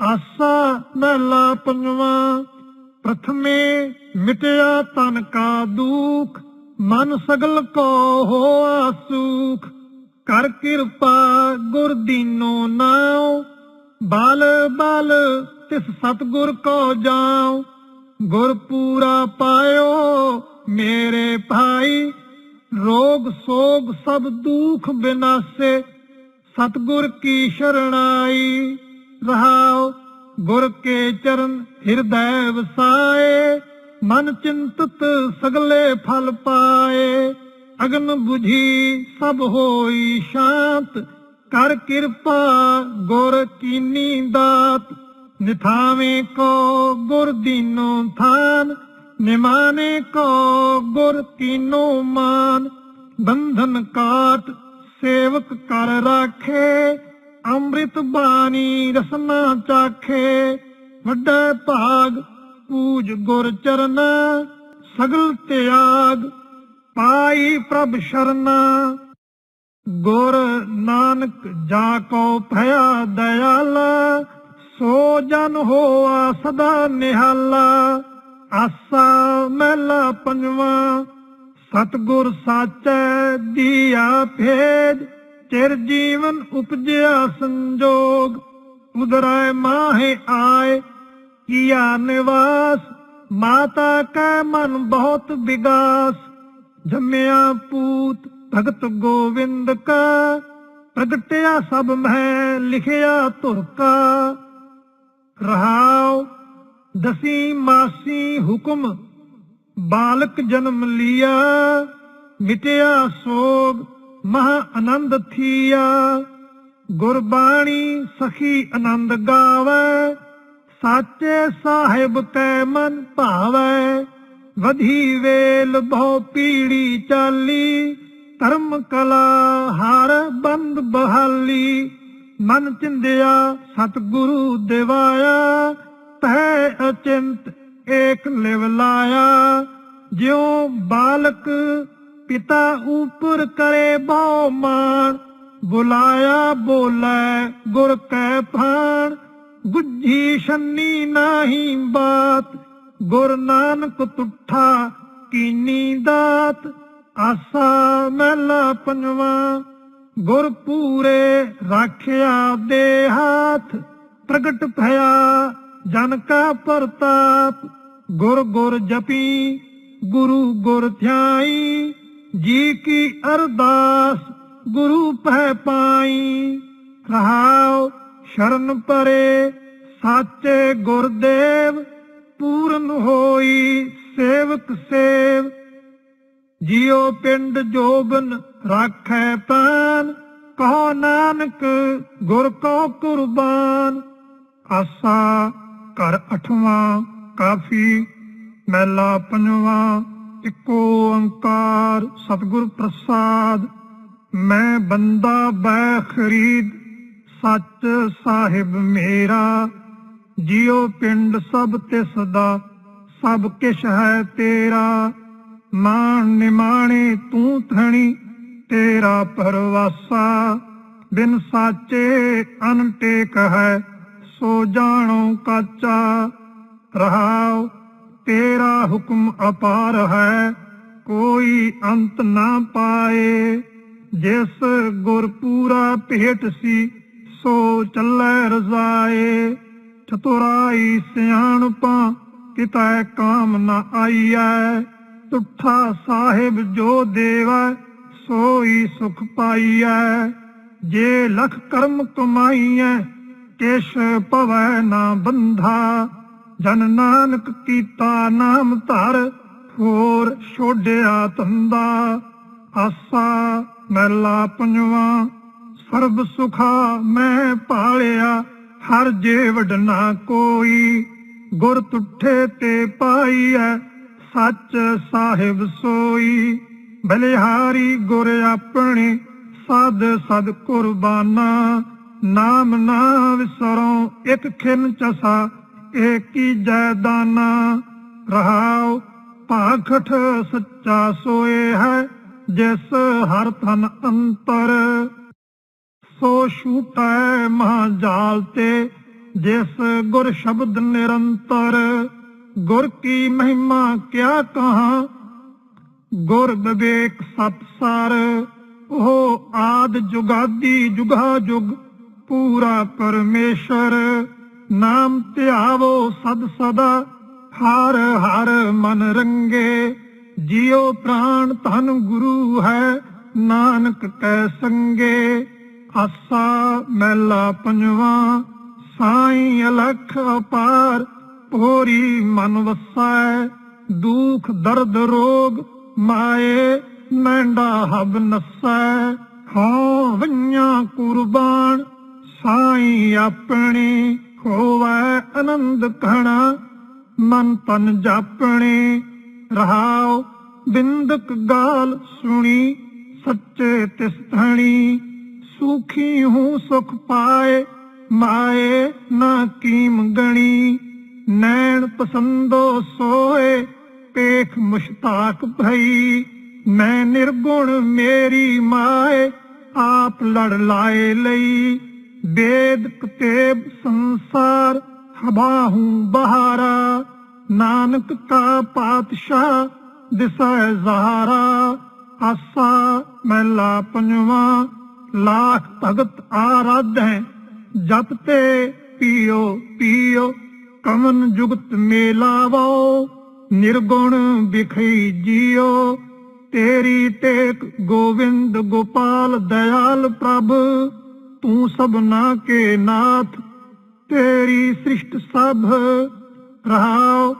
ਆਸਾ ਮਹਿਲਾ ਪੰਜਵਾ, ਪ੍ਰਥਮੇ ਮਿਟਿਆ ਤਨ ਕਾ ਦੁਖ, ਮਨ ਸਗਲ ਕੋ ਹੋਆ ਸੁਖ ਕਰ ਕਿਰਪਾ ਗੁਰ ਦੀਨੋ ਨਾਉ, ਬਲ ਬਲ ਤਿਸ ਸਤਗੁਰ ਕੋ ਜਾਉ। ਗੁਰ ਪੂਰਾ ਪਾਇਓ ਮੇਰੇ ਭਾਈ, ਰੋਗ ਸੋਗ ਸਭ ਦੁਖ ਬਿਨਾਸੇ, ਸਤਗੁਰ ਕੀ ਸ਼ਰਣਾਈ। ਰਹਾਉ, ਗੁਰ ਕੇ ਚਰਨ ਹਿਰਦੈ ਵਸਾਏ, ਮਨ ਚਿੰਤਤ ਸਗਲੇ ਫਲ ਪਾਏ। ਅਗਨ 부ਝੀ ਸਭ ਹੋਈ ਸ਼ਾਂਤ, ਕਰ ਕਿਰਪਾ ਗੁਰ ਕੀਨੀ ਦਾਤ। ਨਿਥਾਵੇਂ ਕੋ ਗੁਰ ਦੀਨੋ ਥਾਨ, ਨਿਮਾਨੇ ਕੋ ਗੁਰ ਕੀਨੋ ਮਾਨ। ਬੰਧਨ ਕਾਟ ਸੇਵਕ ਕਰ ਰਾਖੇ ਅੰਮ੍ਰਿਤ ਬਾਣੀ ਰਸਨਾ ਚਾਖੇ, ਵੱਡਾ ਭਾਗ ਪੂਜ ਗੁਰ ਚਰਨ, ਸਗਲ ਤਿਆਗ ਪਾਈ ਪ੍ਰਭ ਸ਼ਰਨਾ। ਗੁਰ ਨਾਨਕ ਜਾ ਕੋ ਭਇਆ ਦਇਆਲਾ, ਸੋ ਜਨ ਹੋਆ ਸਦਾ ਨਿਹਾਲਾ। ਆਸਾ ਮਹਿਲਾ ਪੰਜਵਾ, ਸਤਗੁਰ ਸਾਚੈ ਦੀਆ ਭੇਦ ਚਿਰ ਜੀਵਨ ਉਪਜਿਆ ਸੰਜੋਗ। ਉਦਰੈ ਮਾਹੇ ਆਏ, ਕੀਆ ਨਿਵਾਸ। ਮਾਤਾ ਕੈ ਮਨ ਬਹੁਤ ਵਿਗਾਸ ਜੰਮਿਆ ਪੂਤ ਭਗਤ ਗੋਵਿੰਦ ਕਾ। ਪ੍ਰਗਟਿਆ ਸਭ ਮਹਿ ਲਿਖਿਆ ਧੁਰ ਕਾ। ਰਹਾਉ, ਦਸੀ ਮਾਸੀ ਹੁਕਮ, ਬਾਲਕ ਜਨਮ ਲਿਆ। ਮਿਟਿਆ ਸੋਗ ਮਹਾ ਆਨੰਦ ਥੀਆ। ਗੁਰਬਾਣੀ ਸਖੀ ਆਨੰਦ ਗਾਵੇ। ਸਾਚੇ ਸਾਹਿਬ ਕੈ ਮਨ ਭਾਵੈ। ਵਧੀ ਵੇਲ ਬਹੁ ਪੀੜੀ ਚਾਲੀ। ਧਰਮ ਕਲਾ ਹਰ ਬੰਦ ਬਹਾਲੀ। ਮਨ ਚਿੰਦਿਆ ਸਤਿਗੁਰੂ ਦਿਵਾਇਆ। ਤੈ ਅਚਿੰਤ ਏਕ ਲਿਵ ਲਾਇਆ। ਜਿਉ ਬਾਲਕ ਪਿਤਾ ਉਪਰ ਕਰੇ ਬਹੁ ਮਾਨ ਬੁਲਾਇਆ ਬੋਲੇ ਗੁਰ ਕੈ ਭਾਣ ਗੁੱਝੀ ਛੰਨੀ ਨਾਹੀ ਬਾਤ ਗੁਰ ਨਾਨਕ ਤੁਠਾ ਕੀਨੀ ਦਾਤ ਆਸਾ ਮਹਿਲਾ ਪੰਜਵਾ ਗੁਰ ਪੂਰੇ ਰਾਖਿਆ ਦੇ ਹਾਥ ਪ੍ਰਗਟ ਭਇਆ ਜਨ ਕਾ ਪ੍ਰਤਾਪ ਗੁਰ ਗੁਰ ਜਪੀ ਗੁਰੂ ਗੁਰ ਧਿਆਈ ਜੀ ਕੀ ਅਰਦਾਸ ਗੁਰੂ ਪਹਿ ਪਾਈ? ਰਹਾਉ ਸ਼ਰਨ ਪਰੇ ਸਾਚੇ ਗੁਰਦੇਵ, ਪੂਰਨ ਹੋਈ ਸੇਵਕ ਸੇਵ। ਜਿਉ ਪਿੰਡ ਜੋਬਨ ਰਾਖੈ ਪਾਨ, ਕਹੋ ਨਾਨਕ ਗੁਰ ਕੋ ਕੁਰਬਾਨ। ਆਸਾ ਘਰ ਅਠਵਾਂ, ਕਾਫੀ ਮਹਿਲਾ ਪੰਜਵਾਂ। ਇੱਕੋ ਓੰਕਾਰ ਸਤਿਗੁਰ ਪ੍ਰਸਾਦ, ਮੈਂ ਬੰਦਾ ਬੈ ਖਰੀਦ, ਸੱਚ ਸਾਹਿਬ ਮੇਰਾ। ਜਿਉ ਪਿੰਡ ਸਭ ਤਿਸ ਦਾ ਸਭ ਕਿਛ ਹੈ ਤੇਰਾ। ਮਾਣ ਨਿਮਾਣੇ ਤੂੰ ਥਣੀ ਤੇਰਾ ਪਰਵਾਸਾ ਬਿਨ ਸਾਚੇ ਅਨਟੇਕ ਹੈ, ਸੋ ਜਾਣੋ ਕਾਚਾ। ਰਹਾਉ ਤੇਰਾ ਹੁਕਮ ਅਪਾਰ ਹੈ, ਕੋਈ ਅੰਤ ਨਾ ਪਾਏ। ਜਿਸ ਗੁਰ ਪੂਰਾ ਭੇਟ ਸੀ, ਸੋ ਚੱਲੇ ਰਜ਼ਾਏ। ਚਤੁਰਾਈ ਸਿਆਣਪਾਂ, ਕਿਤੈ ਕਾਮ ਨਾ ਆਈਐ। ਤੁਠਾ ਸਾਹਿਬ ਜੋ ਦੇਵੈ, ਸੋਈ ਸੁਖ ਪਾਈਐ। ਜੇ ਲਖ ਕਰਮ ਕਮਾਈਐ, ਕਿਛ ਪਵੈ ਨਾ ਬੰਧਾ। ਜਨ ਨਾਨਕ ਕੀਤਾ ਨਾਮ ਧਰ, ਹੋਰ ਛੋੜਿਆ ਤੰਦਾ ਆਸਾ ਮਹਿਲਾ ਪੰਜਵਾ, ਸਰਬ ਸੁਖਾ ਮੈਂ ਪਾਲਿਆ, ਹਰ ਜੇ ਵਡਨਾ ਕੋਈ। ਗੁਰ ਤੁਠੇ ਤੇ ਪਾਈ ਐ ਸੱਚ ਸਾਹਿਬ ਸੋਈ। ਬਲਿਹਾਰੀ ਗੁਰ ਆਪਣੇ, ਸਦ ਸਦ ਕੁਰਬਾਨਾ। ਨਾਮ ਨਾ ਵਿਸਰੋ ਇਕ ਖਿਨ ਚਸਾ ਏਕੀ ਜੈਦਾਨਾ ਰਹਾਉ ਭਾਖਠ ਸੱਚਾ ਸੋਏ ਹੈ ਜਿਸ ਹਰ ਤਨ ਅੰਤਰ ਸੋ ਛੂਟੈ ਮਹਾ ਜਾਲ ਤੇ ਜਿਸ ਗੁਰ ਸ਼ਬਦ ਨਿਰੰਤਰ ਗੁਰ ਕੀ ਮਹਿਮਾ ਕਿਆ ਕਹਾਂ ਗੁਰ ਵਿਵੇਕ ਸਤਸਰ ਉਹ ਆਦ ਜੁਗਾਦੀ ਜੁਗਾ ਜੁਗ ਪੂਰਾ ਪਰਮੇਸ਼ਰ ਨਾਮ ਧਿਆਵੋ ਸਦ ਸਦਾ, ਹਰ ਹਰ ਮਨ ਰੰਗੇ। ਜਿਉ ਪ੍ਰਾਣ ਧਨ ਗੁਰੂ ਹੈ, ਨਾਨਕ ਕੈ ਸੰਗੇ। ਆਸਾ ਮੈਲਾ ਪੰਜਵਾ, ਸਾਈ ਅਲਖ ਅਪਾਰ ਪੋਰੀ ਮਨ ਵਸੈ ਦੁਖ, ਦਰਦ, ਰੋਗ ਮਾਏ, ਮੈਂਡਾ ਹਬ ਨਸੈ ਹਾਂ ਵਈਆਂ ਕੁਰਬਾਨ, ਸਾਈ ਆਪਣੀ ਹੋਵੈ ਆਨੰਦ ਕਹਣਾ ਮਨ ਤਨ ਜਾਪਣੇ, ਰਹਾਉ ਬਿੰਦਕ ਗਾਲ ਸੁਣੀ, ਸੱਚੇ ਤਿਸ ਧਣੀ, ਸੁਖੀ ਹੂੰ ਸੁਖ ਪਾਏ, ਮਾਏ ਨਾ ਕੀਮ ਗਣੀ, ਨੈਣ ਪਸੰਦੋ ਸੋਏ, ਪੇਖ ਮੁਸ਼ਤਾਕ ਭਈ, ਮੈਂ ਨਿਰਗੁਣ ਮੇਰੀ ਮਾਏ, ਆਪ ਲੜ ਲਾਏ ਲਈ। ਵੇਦ ਕਤੇਬ ਸੰਸਾਰ ਹਵਾ ਹੂੰ ਬਹਾਰਾ। ਨਾਨਕ ਕਾ ਪਾਤਸ਼ਾਹ ਦਿਸੈ ਜ਼ਹਾਰਾ। ਆਸਾ ਮਹਿਲਾ ਪੰਜਵਾ, ਲਾਖ ਭਗਤ ਆਰਾਧੈ। ਜਪ ਤੇ ਪੀਓ ਪੀਓ ਕਮਨ ਜੁਗਤ ਮੇਲਾਵੋ। ਨਿਰਗੁਣ ਵਿਖਈ ਜੀਓ। ਤੇਰੀ ਟੇਕ ਗੋਵਿੰਦ ਗੋਪਾਲ, ਦਇਆਲ ਪ੍ਰਭ। ਤੂੰ ਸਭਨਾ ਕੇ ਨਾਥ, ਤੇਰੀ ਸ੍ਰਿਸ਼ਟ ਸਭ ਰਹਾਉ,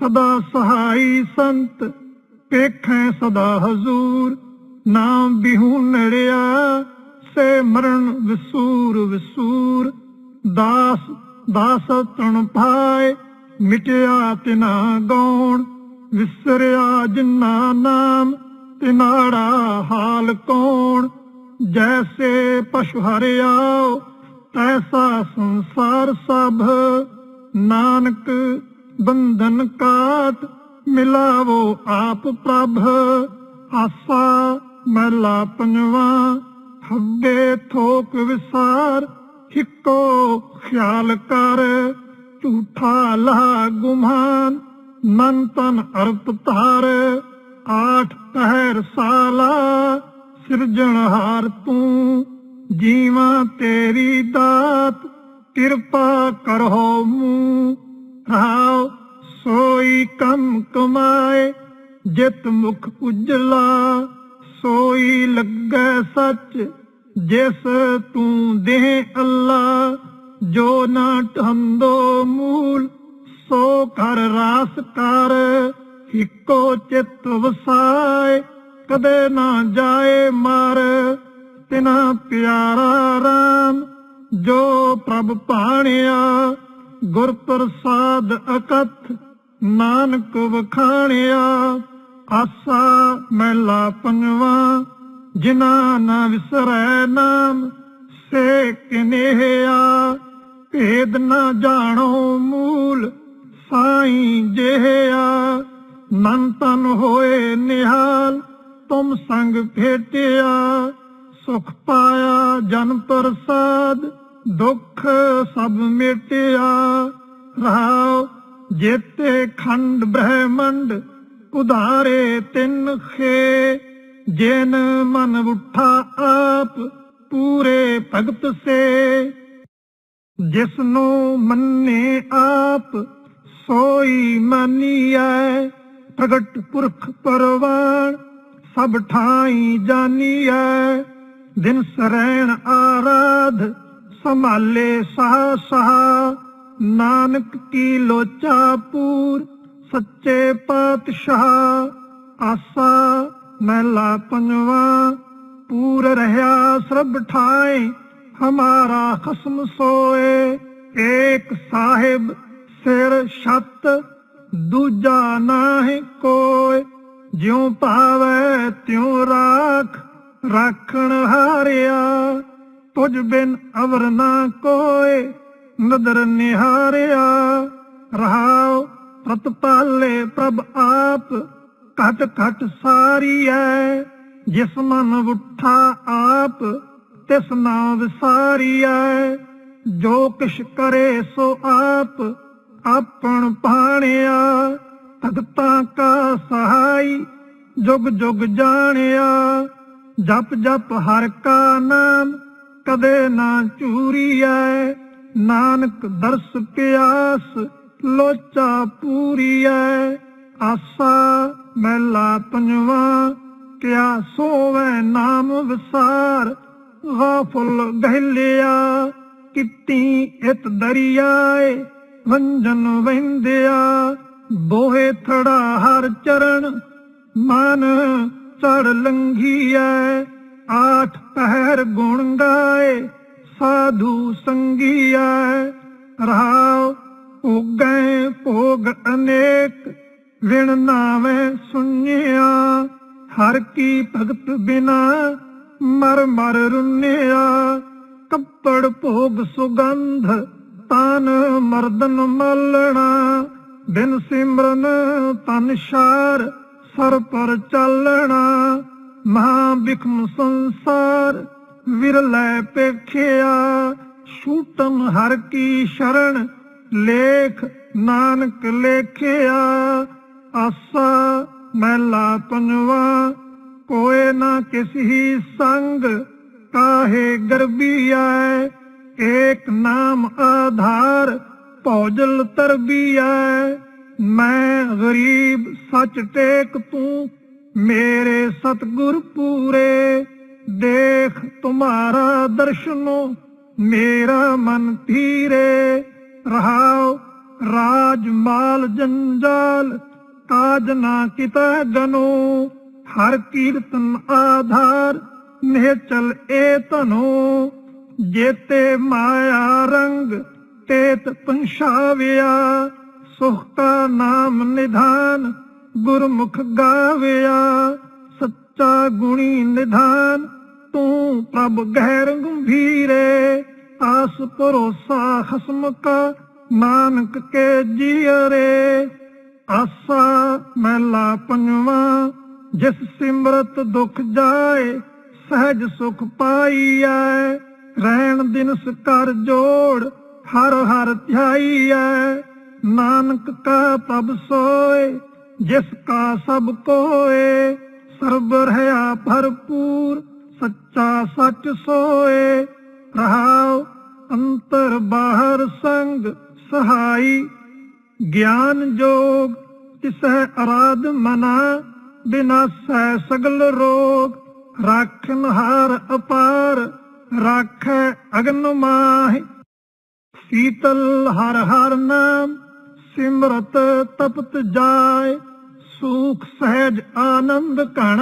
ਸਦਾ ਸਹਾਈ ਸੰਤ ਪੇਖੈ ਸਦਾ ਹਜ਼ੂਰ, ਨਾਮ ਬਿਹੂ ਨੜਿਆ, ਸੇ ਮਰਨ ਵਿਸੂਰ ਵਿਸੂਰ, ਦਾਸ ਦਾਸ ਤਣ ਪਾਏ, ਮਿਟਿਆ ਤਿਨਾ ਗੌਣ, ਵਿਸਰਿਆ ਜਿਨਾ ਨਾਮ, ਤਿਨਾੜਾ ਹਾਲ ਕੌਣ। ਜੈਸੇ ਪਸ਼ੂ ਹਰਿਆਓ ਤੈਸਾ ਸੰਸਾਰ ਸਭ। ਨਾਨਕ ਬੰਧਨ ਕਾਟ ਮਿਲਾਵੋ ਆਪ ਪ੍ਰਭ। ਆਸਾ ਮਹਿਲਾ ਪੰਜਵਾ, ਹੱਬੇ ਥੋਕ ਵਿਸਾਰ ਹਿੱਕੋ ਖਿਆਲ ਕਰ। ਝੂਠਾ ਲਾ ਗੁਮਾਨ, ਮਨ ਤਨ ਅਰਪ ਧਾਰ। ਆਠ ਪਹਿਰ ਸਾਲਾ ਸਿਰਜਣਹਾਰ ਤੂੰ, ਜੀਵਾਂ ਤੇਰੀ ਦਾਤ, ਕਿਰਪਾ ਕਰੋ ਮੂੰ ਰਾਉ ਸੋਈ ਕਮ ਕਮਾਏ, ਜਿਤ ਮੁਖ ਉਜਲਾ। ਸੋਈ ਲੱਗੈ ਸੱਚ, ਜਿਸ ਤੂੰ ਦੇ ਅੱਲਾ। ਜੋ ਨਾ ਟੰਦੋ ਮੂਲ, ਸੋ ਕਰ ਰਾਸ ਕਰ, ਇੱਕੋ ਚਿਤ ਵਸਾਏ। ਕਦੇ ਨਾ ਜਾਏ ਮਾਰ ਤਿਨਾ ਪਿਆਰਾ ਰਾਮ, ਜੋ ਪ੍ਰਭ ਭਾਣਿਆ, ਗੁਰ ਪ੍ਰਸਾਦ ਅਕਥ ਨਾਨਕ ਵਖਾਣਿਆ। ਆਸਾ ਮਹਿਲਾ ਪੰਜਵਾ ਜਿਨਾ ਨਾ ਵਿਸਰੈ ਨਾਮ, ਸੇ ਕਿਨੇਹਿਆ। ਭੇਦ ਨਾ ਜਾਣੋ ਮੂਲ, ਸਾਈ ਜਿਹਿਆ ਮਨ ਤਨ ਹੋਏ ਨਿਹਾਲ। ਤੁਮ ਸੰਗ ਭੇਟਿਆ ਸੁਖ ਪਾਇਆ ਜਨ ਪ੍ਰਸਾਦ, ਦੁੱਖ ਸਭ ਮਿਟਿਆ। ਰਹਾਉ ਜੇਤੇ ਖੰਡ ਬ੍ਰਹਮੰਡ, ਉਧਾਰੇ ਤਿੰਨ ਖੇ। ਜਿਨ ਮਨ ਉਠਾ ਆਪ, ਪੂਰੇ ਭਗਤ ਸੇ। ਜਿਸ ਨੂੰ ਮੰਨੇ ਆਪ, ਸੋਈ ਮਾਨੀਐ, ਪ੍ਰਗਟ ਪੁਰਖ ਪਰਵਾਨ। ਸਭ ਠਾਈ ਜਾਨੀਐ। ਦਿਨ ਸਰੈਣ ਆਰਾਧ, ਸੰਭਾਲੇ ਸਹਾ ਸਹਾ ਨਾਨਕ ਕੀ ਲੋਚਾ ਪੂਰ, ਸੱਚੇ ਪਾਤਸ਼ਾਹ। ਆਸਾ ਮਹਿਲਾ ਪੰਜਵਾ, ਪੂਰ ਰਹਾ ਸਰਬ ਠਾਏ, ਹਮਾਰਾ ਖਸਮ ਸੋਏ। ਏਕ ਸਾਹਿਬ ਸਿਰ ਛੱਤ, ਦੂਜਾ ਨਾਹੀਂ ਕੋਏ। ਜਿਉ ਭਾਵੈ ਤਿਉ ਰਾਖ, ਰਾਖਣ ਹਾਰਿਆ। ਤੁਝ ਬਿਨ ਅਵਰ ਨਾ ਕੋਏ, ਨਦਰ ਨਿਹਾਰਿਆ। ਰਹਾਉ ਪ੍ਰਤਪਾਲੇ ਪ੍ਰਭ ਆਪ, ਘਟ ਘਟ ਐ ਜਿਸ ਮਨ ਉਠਾ ਆਪ, ਤਿਸ ਨਾ ਵਿਸਾਰੀਐ। ਜੋ ਕਿਛ ਕਰੇ ਸੋ ਆਪ, ਆਪਣ ਪਾਣਿਆ ਭਗਤਾਂ ਕਾ ਸਹਾਈ, ਜੁਗ ਜੁਗ ਜਾਣਿਆ। ਜਪ ਜਪ ਹਰ ਕਾ ਨਾਮ, ਕਦੇ ਨਾ ਚੂਰੀਐ ਨਾਨਕ ਦਰਸ ਪਿਆਸ, ਲੋਚਾ ਪੂਰੀਐ। ਆਸਾ ਮਹਿਲਾ ਪੰਜਵਾ, ਕਿਆ ਸੋਵੇ ਨਾਮ ਵਿਸਾਰ। ਗਾਫਲ ਗਹਿਲਿਆ, ਕਿਤੀ ਇਤ ਦਰਿਆਏ ਵੰਜਨ ਵਹਿੰਦਿਆ। ਬੋਹੇ ਥੜਾ ਹਰ ਚਰਨ, ਮਨ ਚੜ ਐ ਆਠ ਪਹਿਰ ਗੁਣ ਗਾਏ, ਸਾਧੂ ਸੰਗੀਐ। ਰਹਾਉ ਉਗੈ ਭੋਗ ਅਨੇਕ, ਵਿਣ ਨਾਵੇਂ ਸੁਣਿਆ ਹਰ ਕੀ ਭਗਤ ਬਿਨਾ ਮਰ ਮਰ ਰੁਨਿਆ। ਕੱਪੜ ਭੋਗ ਸੁਗੰਧ, ਤਨ ਮਰਦਨ ਮਲਣਾ। ਬਿਨ ਸਿਮਰਨ ਤਨ ਸ਼ਾਰ, ਸਰ ਪਰ ਚੱਲਣਾ ਮਹਾ ਬਿਖਮ ਸੰਸਾਰ ਵਿਰਲੇ ਪੇਖਿਆ ਛੂਟਮ ਹਰ ਕੀ ਸ਼ਰਣ ਲੇਖ ਨਾਨਕ ਲੇਖਿਆ, ਆਸਾ ਮਹਿਲਾ ਪੰਜਵਾ, ਕੋਏ ਨਾ ਕਿਸੀ ਸੰਗ, ਕਾਹੇ ਗਰਬੀਐ, ਏਕ ਨਾਮ ਆਧਾਰ ਭੌਜਲ ਤਰਬੀਐ ਮੈਂ ਗਰੀਬ ਸੱਚ ਟੇਕ ਤੂੰ, ਮੇਰੇ ਸਤਗੁਰ ਪੂਰੇ। ਦੇਖ ਤੁਮਾਰਾ ਦਰਸ਼ਨੋ, ਮੇਰਾ ਮਨ ਧੀਰੇ। ਰਹਾਉ ਰਾਜ ਮਾਲ ਜੰਜਾਲ, ਕਾਜ ਨਾ ਕਿਤਾ ਗਨੋ ਹਰ ਕੀਰਤਨ ਆਧਾਰ, ਨਿਹਚਲ ਏ ਧਨੋ। ਜੇਤੇ ਮਾਇਆ ਤੇਤ ਪੰਛਾਵਿਆ, ਸੁਖਤਾ ਨਾਮ ਨਿਧਾਨ, ਗੁਰਮੁਖ ਗਾਵਿਆ। ਸੱਚਾ ਗੁਣੀ ਨਿਧਾਨ, ਤੂੰ ਪ੍ਰਭ ਗਹਿਰ ਗੰਭੀਰੇ। ਆਸ ਭਰੋਸਾ ਖਸਮ ਕਾ, ਨਾਨਕ ਕੇ ਜੀਅਰੇ। ਆਸਾ ਮਹਿਲਾ ਪੰਜਵਾ, ਜਿਸ ਸਿਮਰਤ ਦੁਖ ਜਾਏ, ਸਹਿਜ ਸੁਖ ਪਾਈਐ। ਰਹਿਣ ਦਿਨਸ ਕਰ ਜੋੜ ਹਰ ਹਰ ਧਿਆਈਐ, ਨਾਨਕ ਕਾ ਪ੍ਰਭ ਸੋਏ, ਜਿਸ ਕਾ ਸਭ ਕੋਏ, ਸਰਬ ਰਹਾ ਭਰਪੂਰ, ਸੱਚਾ ਸੱਚ ਸੋਏ। ਰਹਾਉ ਅੰਤਰ ਬਾਹਰ ਸੰਗ ਸਹਾਈ, ਗਿਆਨ ਜੋਗ ਤਿਸੈ ਅਰਾਧ ਮਨਾ ਬਿਨਾਸੈ ਸਗਲ ਰੋਗ। ਰਾਖਨ ਹਾਰ ਅਪਾਰ, ਰਾਖੈ ਅਗਨ ਮਾਹਿ ਸੀਤਲ ਹਰ ਹਰ ਨਾਮ ਸਿਮਰਤ ਤਪਤ ਜਾਏ, ਸੂਖ ਸਹਿਜ ਆਨੰਦ ਕਣ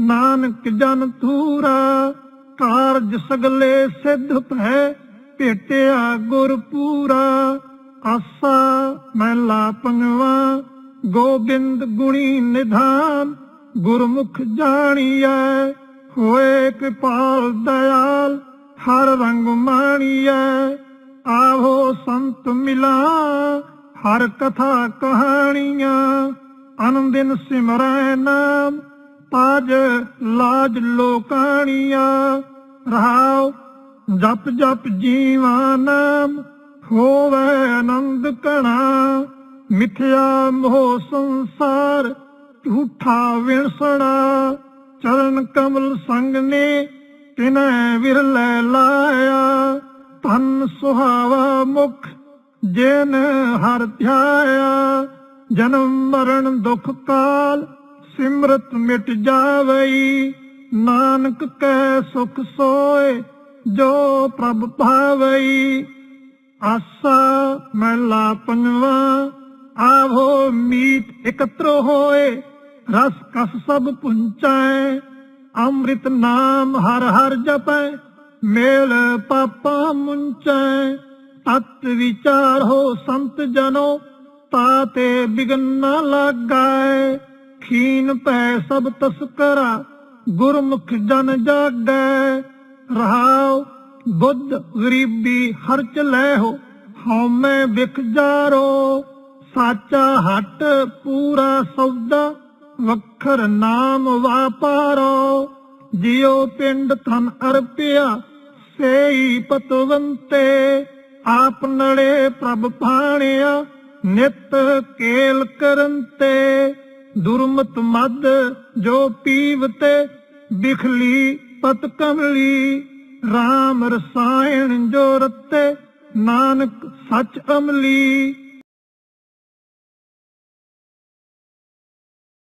ਨਾਨਕ ਜਨ ਥੂਰਾ ਕਾਰਜ ਸਗਲੇ ਸਿੱਧ ਭੈ, ਭੇਟਿਆ ਗੁਰ ਪੂਰਾ। ਆਸਾ ਮਹਿਲਾ ਪੰਜਵਾ ਗੋਬਿੰਦ ਗੁਣੀ ਨਿਧਾਨ, ਗੁਰਮੁਖ ਜਾਣੀਐ, ਹੋਏ ਕਿਰਪਾਲ ਦਇਆਲ, ਹਰ ਰੰਗ ਮਾਣੀਐ। ਆਹੋ ਸੰਤ ਮਿਲਾ, ਹਰ ਕਥਾ ਕਹਾਣੀਆਂ ਆਨੰਦਿਨ ਸਿਮਰੈ ਨਾਮ ਤਾਜ ਲਾਜ ਲੋਕਾਣੀਆਂ, ਰਹਾਉ ਜਪ ਜਪ ਜੀਵਾ ਨਾਮ ਹੋਵੇ ਆਨੰਦ ਕਣਾ ਮਿਥਿਆ ਮੋਹ ਸੰਸਾਰ, ਝੂਠਾ ਵਿਣਸਣਾ, ਚਰਨ ਕਮਲ ਸੰਗ ਨੇ ਤਿਨੈ ਵਿਰਲੇ ਲਾਇਆ। ਧਨ ਸੁਹਾਵਾ ਮੁਖ, ਜਿਨ ਹਰ ਧਿਆਇਆ, ਜਨਮ ਮਰਨ ਦੁਖ ਕਾਲ, ਸਿਮਰਤ ਮਿਟ ਜਾਵਈ, ਨਾਨਕ ਕੈ ਸੁਖ ਸੋਏ, ਜੋ ਪ੍ਰਭ ਭਾਵਈ। ਆਸਾ ਮਹਿਲਾ ਪੰਜਵਾ, ਆਵੋ ਮੀਤ ਇਕਤਰ ਹੋਏ, ਰਸ ਕਸ ਸਭ ਪੁੰਚੈ, ਅੰਮ੍ਰਿਤ ਨਾਮ ਹਰ ਹਰ ਜਪੈ। ਮੇਲ ਪਾਪਾ ਮੁੰਚੈ ਤਤ ਵਿਚਾਰ ਹੋ ਸੰਤ ਜਨੋ ਤਾਤੇ ਬਿਗਨ ਨ ਲਾਗੈ ਖੀਨ ਪੈ ਸਭ ਤਸਕਰਾ ਗੁਰਮੁਖ ਜਨ ਜਾਗੈ। ਰਹਾਉ, ਬੁੱਧ ਗਰੀਬੀ ਹਰਚ ਲੈ ਹੋ ਹਉਮੈ ਵਿਖ ਜਾਰੋ। ਸਾਚਾ ਹਟ ਪੂਰਾ ਸੌਦਾ, ਵਖਰ ਨਾਮ ਵਾਪਾਰੋ। ਜਿਉ ਪਿੰਡ ਥਨ ਅਰਪਿਆ, ਸੇਈ ਪਤਵੰਤੇ, ਆਪ ਨੜੇ ਪ੍ਰਭ ਭਾਣਿਆ, ਨਿਤ ਕੇਲ ਕਰੰਤੇ, ਦੁਰਮਤ ਮਦ ਜੋ ਪੀਵਤੇ, ਬਿਖਲੀ ਪਤ ਕਮਲੀ RAM ਰਸਾਇਣ ਜੋ ਰਤੇ, ਨਾਨਕ ਸਚ ਅਮਲੀ।